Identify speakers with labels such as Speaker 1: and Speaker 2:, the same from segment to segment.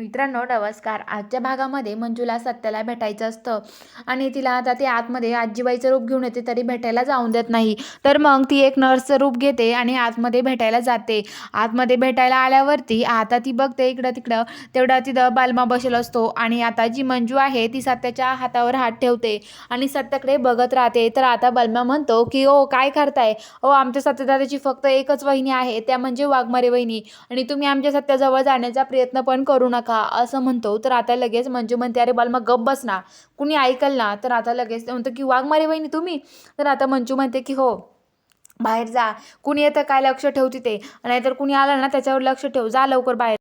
Speaker 1: मित्रांनो नमस्कार. आजच्या भागामध्ये मंजूला सत्याला भेटायचं असतं आणि तिला आता ते आतमध्ये आजीबाईचं रूप घेऊन येते तरी भेटायला जाऊन देत नाही. तर मग ती एक नर्सचं रूप घेते आणि आतमध्ये भेटायला जाते. आतमध्ये भेटायला आल्यावरती आता ती बघते इकडं तिकडं तेवढा तिथं बालमा बसेल असतो आणि आता जी मंजू आहे ती सत्याच्या हातावर हात ठेवते आणि सत्याकडे बघत राहते. तर आता बालमा म्हणतो की ओ काय करताय? ओ आमच्या सत्यदादाची फक्त एकच वहिनी आहे त्या म्हणजे वाघमारे वहिनी आणि तुम्ही आमच्या सत्याजवळ जाण्याचा प्रयत्न पण करू नका. असं म्हणतो. तर आता लगेच मंजू म्हणते अरे बाल मग गप बस ना. कुणी ऐकल ना? तर आता लगेच म्हणतो की वाघ मारे वहिनी तुम्ही? तर आता मंजू म्हणते की हो बाहेर जा. कुणी येतं काय लक्ष ठेव तिथे. नाहीतर कुणी आलं ना त्याच्यावर लक्ष ठेव. जा लवकर बाहेर.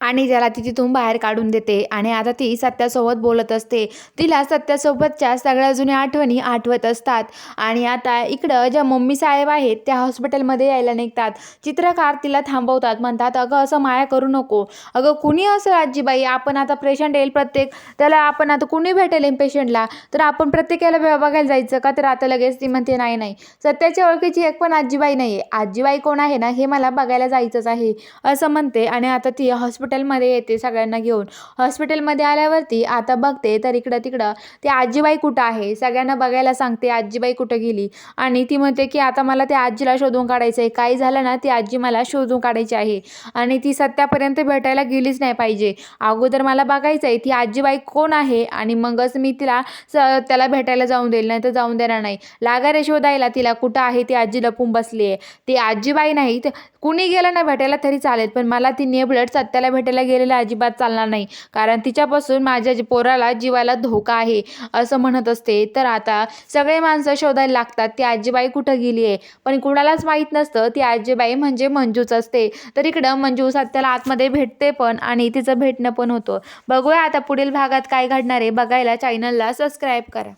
Speaker 1: आणि ज्याला ती तिथून बाहेर काढून देते आणि आता ती सत्यासोबत बोलत असते. तिला सत्यासोबतच्या सगळ्या जुन्या आठवणी आठवत असतात. आणि आता इकडं ज्या मम्मी साहेब आहेत त्या हॉस्पिटलमध्ये यायला निघतात. चित्रकार तिला थांबवतात. म्हणतात अगं असं माया करू नको. अगं कुणी असं आजीबाई? आपण आता पेशंट येईल प्रत्येक. त्याला आपण आता कुणी भेटेल पेशंटला तर आपण प्रत्येकाला बघायला जायचं का? तर आता लगेच ती म्हणते नाही नाही. सत्याच्या ओळखीची एक पण आजीबाई नाही आहे आजीबाई कोण आहे ना? हे मला बघायला जायचंच आहे. असं म्हणते. आणि आता ती हॉस्पिटल हॉस्पिटलमध्ये येते सगळ्यांना घेऊन. हॉस्पिटलमध्ये आल्यावरती आता बघते तर इकडं तिकडं ती आजीबाई कुठं आहे? सगळ्यांना बघायला सांगते आजीबाई कुठं गेली. आणि ती म्हणते की आता मला त्या आजीला शोधून काढायचं आहे काही झालं ना ती आजी मला शोधून काढायची आहे. आणि ती सत्यापर्यंत भेटायला गेलीच नाही पाहिजे. अगोदर मला बघायचं आहे ती आजीबाई कोण आहे आणि मगच मी तिला स त्याला भेटायला जाऊन देईल नाही तर जाऊन देणार नाही. लागा रे शोधायला तिला कुठं आहे ती आजी लपून बसली आहे ती आजीबाई नाही कुणी गेलं ना भेटायला तरी चालेल पण मला ती नेबलट सत्याला भेटायला गेलेलं अजिबात चालणार नाही. कारण तिच्यापासून माझ्या जी पोराला जीवाला धोका आहे असं म्हणत असते. तर आता सगळे माणसं शोधायला लागतात ती आजीबाई कुठं गेली आहे? पण कुणालाच माहीत नसतं ती आजीबाई म्हणजे मंजूच असते. तर इकडं मंजू सत्याला आतमध्ये भेटते पण आणि तिचं भेटणं पण होतं. बघूया आता पुढील भागात काय घडणार आहे. बघायला चॅनलला सबस्क्राईब करा.